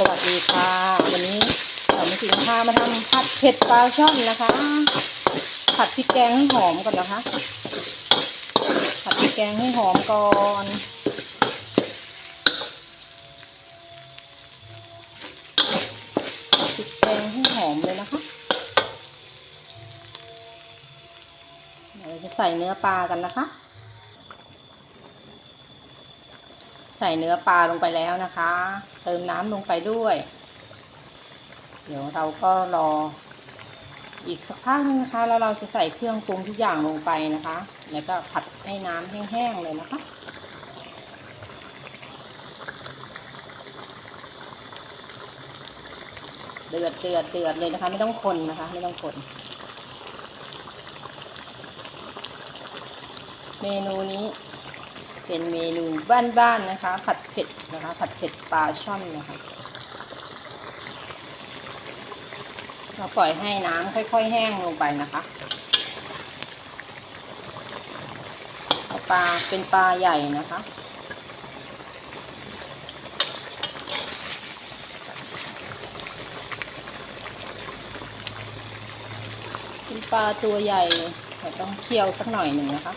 สวัสดีค่ะ วันนี้เรามาสินค้ามาทำผัดเผ็ดปลาช่อนนะคะ ผัดพริกแกงให้หอมก่อนนะคะ ผัดพริกแกงให้หอมก่อนพริกแกงให้หอมเลยนะคะเดี๋ยวเราจะใส่เนื้อปลากันนะคะ ใส่เนื้อปลาลงไปแล้วนะคะ เติมน้ำลงไปด้วย เดี๋ยวเราก็รอ อีกสักพักนึงนะคะ แล้วเราจะใส่เครื่องปรุงทุกอย่างลงไปนะคะ แล้วก็ผัดให้น้ำแห้งๆเลยนะคะเดือดเดือดเดือดเลยนะคะ ไม่ต้องคนนะคะ ไม่ต้องคนเมนูนี้ เป็นเมนูบ้านๆนะคะ ผัดเผ็ดนะคะ ผัดเผ็ดปลาช่อนนะคะเราปล่อยให้น้ำค่อย ๆ แห้งลงไปนะคะปลาเป็นปลาใหญ่นะคะเป็นปลาตัวใหญ่เราต้องเคี่ยวสักหน่อยหนึ่งนะคะ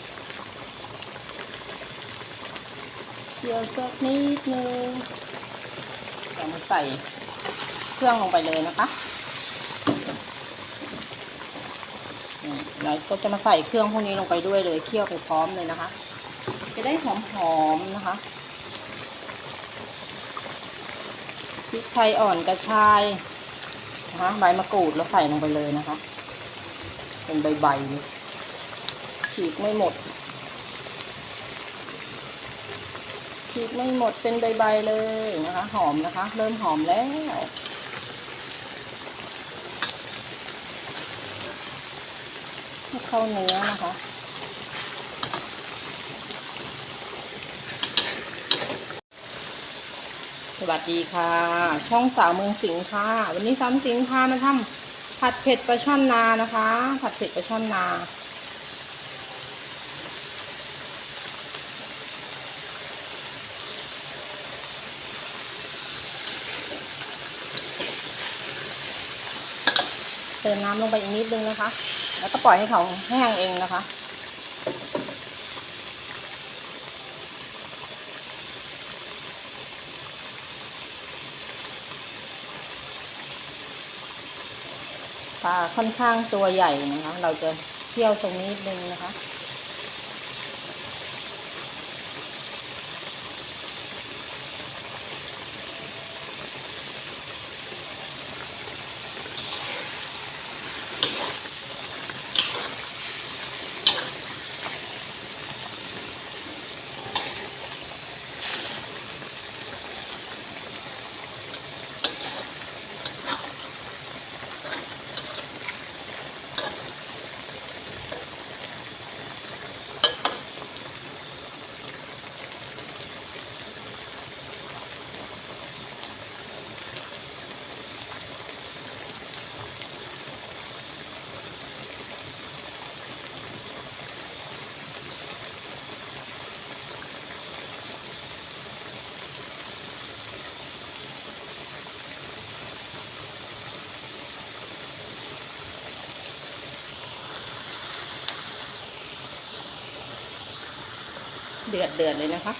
เคี่ยวสักนิดนึงเรามาใส่เครื่องลงไปเลยนะคะเราก็จะมาใส่เครื่องพวกนี้ลงไปด้วยเลยเคี่ยวไปพร้อมเลยนะคะ จะได้หอมๆนะคะพริกไทยอ่อนกระชายนะคะใบมะกรูดเราใส่ลงไปเลยนะคะ เป็นใบๆฉีกไม่หมด ฉีกไม่หมดเป็นใบๆเลยนะคะ หอมนะคะ เริ่มหอมแล้วเข้าเนื้อนะคะสวัสดีค่ะ ช่องสาวเมืองสิงห์ค่ะ วันนี้ซ้ำสิงห์พามาทำผัดเผ็ดปลาช่อนนานะคะ ผัดเผ็ดปลาช่อนนา เติมน้ำลงไปอีกนิดนึงนะคะ แล้วก็ปล่อยให้เขาแห้งเองนะคะ ปลาค่อนข้างตัวใหญ่นะคะ เราจะเคี่ยวตรงนี้นิดนึงนะคะ เดือดเดือดเลยนะคะ